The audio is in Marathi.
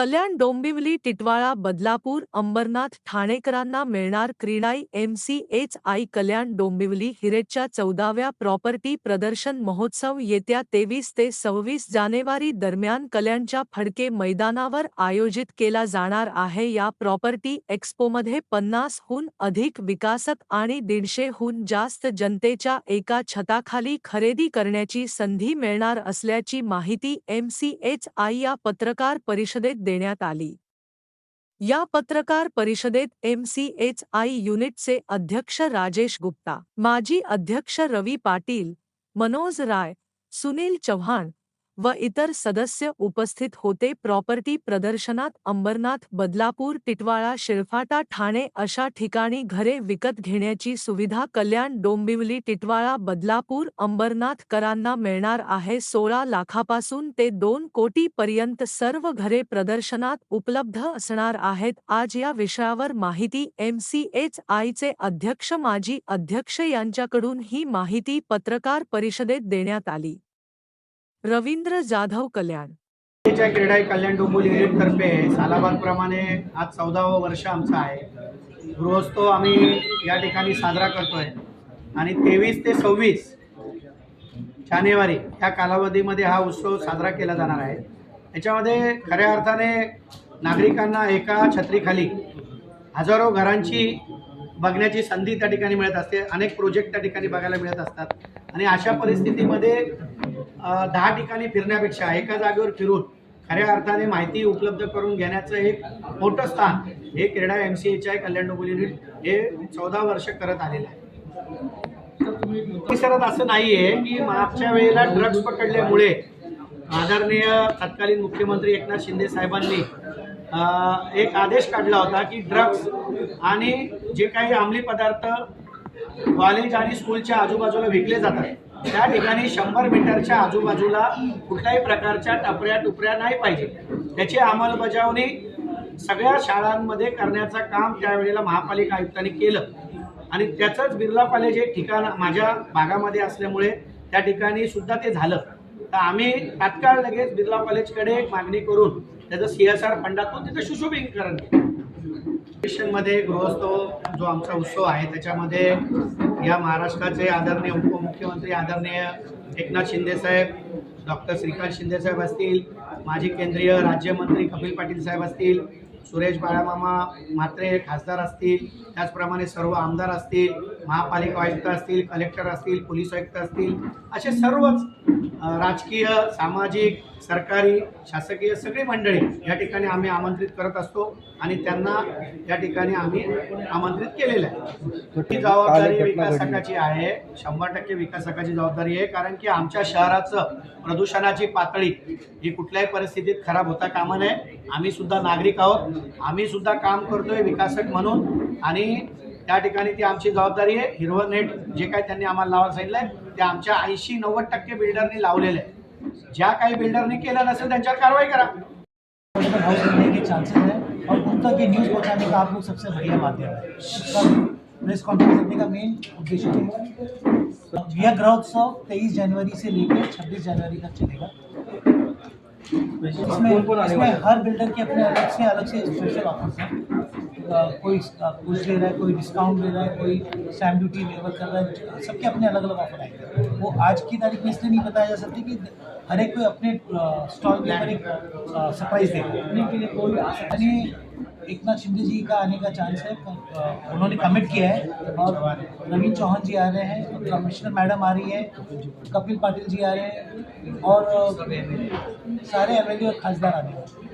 कल्याण डोंबिवली टिटवाळा बदलापूर अंबरनाथ ठाणेकरांना मिळणार CREDAI M C H I Kalyan Dombivli हिरेच्या चौदाव्या प्रॉपर्टी प्रदर्शन महोत्सव येत्या तेवीस ते सव्वीस जानेवारी दरम्यान कल्याणच्या फडके मैदानावर आयोजित केला जाणार आहे. या प्रॉपर्टी एक्स्पोमध्ये पन्नासहून अधिक विकासक आणि दीडशेहून जास्त जनतेच्या एका छताखाली खरेदी करण्याची संधी मिळणार असल्याची माहिती एम सी एच आय या पत्रकार परिषदेत देण्यात आली. या पत्रकार परिषदेत एम सी एच आय युनिटचे अध्यक्ष राजेश गुप्ता माजी अध्यक्ष रवी पाटील मनोज राय सुनील चव्हाण व इतर सदस्य उपस्थित होते. प्रॉपर्टी प्रदर्शनात अंबरनाथ बदलापूर टिटवाळा शिरफाटा ठाणे अशा ठिकाणी घरे विकत घेण्याची सुविधा कल्याण डोंबिवली टिटवाळा बदलापूर अंबरनाथ करांना मिळणार आहे. सोळा लाखापासून ते दोन कोटीपर्यंत सर्व घरे प्रदर्शनात उपलब्ध असणार आहेत. आज या विषयावर माहिती एम सी एच आयचे अध्यक्ष माजी अध्यक्ष यांच्याकडून ही माहिती पत्रकार परिषदेत देण्यात आली. रवींद्र जाधव कल्याण. क्रीडा कल्याण डोंबोली युनिटतर्फे सालाबादप्रमाणे आज चौदावं वर्ष आमचं आहे. गृहोत्सव आम्ही या ठिकाणी साजरा करतोय. आणि तेवीस ते सव्वीस जानेवारी या कालावधीमध्ये हा उत्सव साजरा केला जाणार आहे. याच्यामध्ये खऱ्या अर्थाने नागरिकांना एका छत्रीखाली हजारो घरांची बघण्याची संधी त्या ठिकाणी मिळत असते. अनेक प्रोजेक्ट त्या ठिकाणी बघायला मिळत असतात. आणि अशा परिस्थितीमध्ये दहा ठिकाणी फिरण्यापेक्षा एका जागेवर फिरून खऱ्या अर्थाने माहिती उपलब्ध करून घेण्याचं एक मोठं स्थान हे CREDAI M C H I Kalyan Dombivli unit हे चौदा वर्ष करत आलेलं आहे. परिसरात असं नाही आहे की मागच्या वेळेला ड्रग्ज पकडल्यामुळे आदरणीय तत्कालीन मुख्यमंत्री एकनाथ शिंदे साहेबांनी एक आदेश काढला होता की ड्रग्ज आणि जे काही अंमली पदार्थ कॉलेज आणि स्कूलच्या आजूबाजूला विकले जातात. त्या ठिकाणी शंभर मीटरच्या आजूबाजूला कुठल्याही प्रकारच्या टपऱ्या टुपऱ्या नाही पाहिजे. त्याची अंमलबजावणी सगळ्या शाळांमध्ये करण्याचं काम त्यावेळेला महापालिका आयुक्तांनी केलं. आणि त्याचंच बिर्ला कॉलेज हे ठिकाण माझ्या भागामध्ये असल्यामुळे त्या ठिकाणी सुद्धा ते झालं. तर आम्ही तात्काळ लगेच बिर्ला कॉलेजकडे मागणी करून त्याचं सी एस आर फंडातून तिथं सुशोभीकरण केलं. मध्ये गृहोत्सव जो आमचा उत्सव आहे त्याच्यामध्ये या महाराष्ट्राचे आदरणीय मुख्यमंत्री आदरणीय एकनाथ शिंदे साहेब डॉक्टर श्रीकांत शिंदे साहेब असतील माजी केंद्रीय राज्यमंत्री कपिल पाटील साहेब असतील सुरेश बाळामामा म्हात्रे खासदार असतील. त्याचप्रमाणे सर्व आमदार असतील महापालिका आयुक्त असतील कलेक्टर असतील पोलीस आयुक्त असतील असे सर्वच राजकीय सामाजिक सरकारी शासकीय सगळी मंडळी या ठिकाणी आम्ही आमंत्रित करत असतो आणि त्यांना या ठिकाणी आम्ही आमंत्रित केलेलं आहे. ही जबाबदारी विकासकाची आहे. शंभर टक्के विकासकाची जबाबदारी आहे. कारण की आमच्या शहराचं प्रदूषणाची पातळी ही कुठल्याही परिस्थितीत खराब होता कामा नये. आम्ही सुद्धा नागरिक आहोत. आम्ही सुद्धा काम करतोय विकासक म्हणून आणि त्या ठिकाणी ती आमची जबाबदारी आहे. हिरवं नेट जे काही त्यांनी आम्हाला लावायला सांगितलंय ते आमच्या ऐंशी नव्वद टक्के बिल्डरनी लावलेलं आहे. ज्या काही बिल्डरनी केलं नसेल त्यांच्यावर कारवाई करा. चांसेस और न्यूज़ पहुंचाने का आप लोग सबसे बढ़िया माध्यम है. इसका प्रेस कॉन्फ्रेंस करने का मेन उद्देश्य यह ग्रहोत्सव तेईस जनवरी से लेकर छब्बीस जनवरी तक चलेगा. इसमें इसमें हर बिल्डर के अपने अलग से अलग से स्पेशल ऑफर्स हैं। कोई कुछ दे रहा है कोई डिस्काउंट दे रहा है कोई स्टैम्प ड्यूटी लेवर कर रहा है सबके अपने अलग अलग ऑफ़र आएँगे वो आज की तारीख में इसलिए नहीं बताया जा सकती कि हर एक कोई अपने स्टॉल के ऊपर एक सरप्राइज़ देगा आणि एकनाथ शिंदे जी का आने का चांस है उन्होंने कमिट किया है। और नवीन चौहान जी आ रहे हैं कमिश्नर मैडम आ रही है, कपिल पाटिल जी आ रहे हैं, और सारे एम एल और खासदार आ रहे हैं।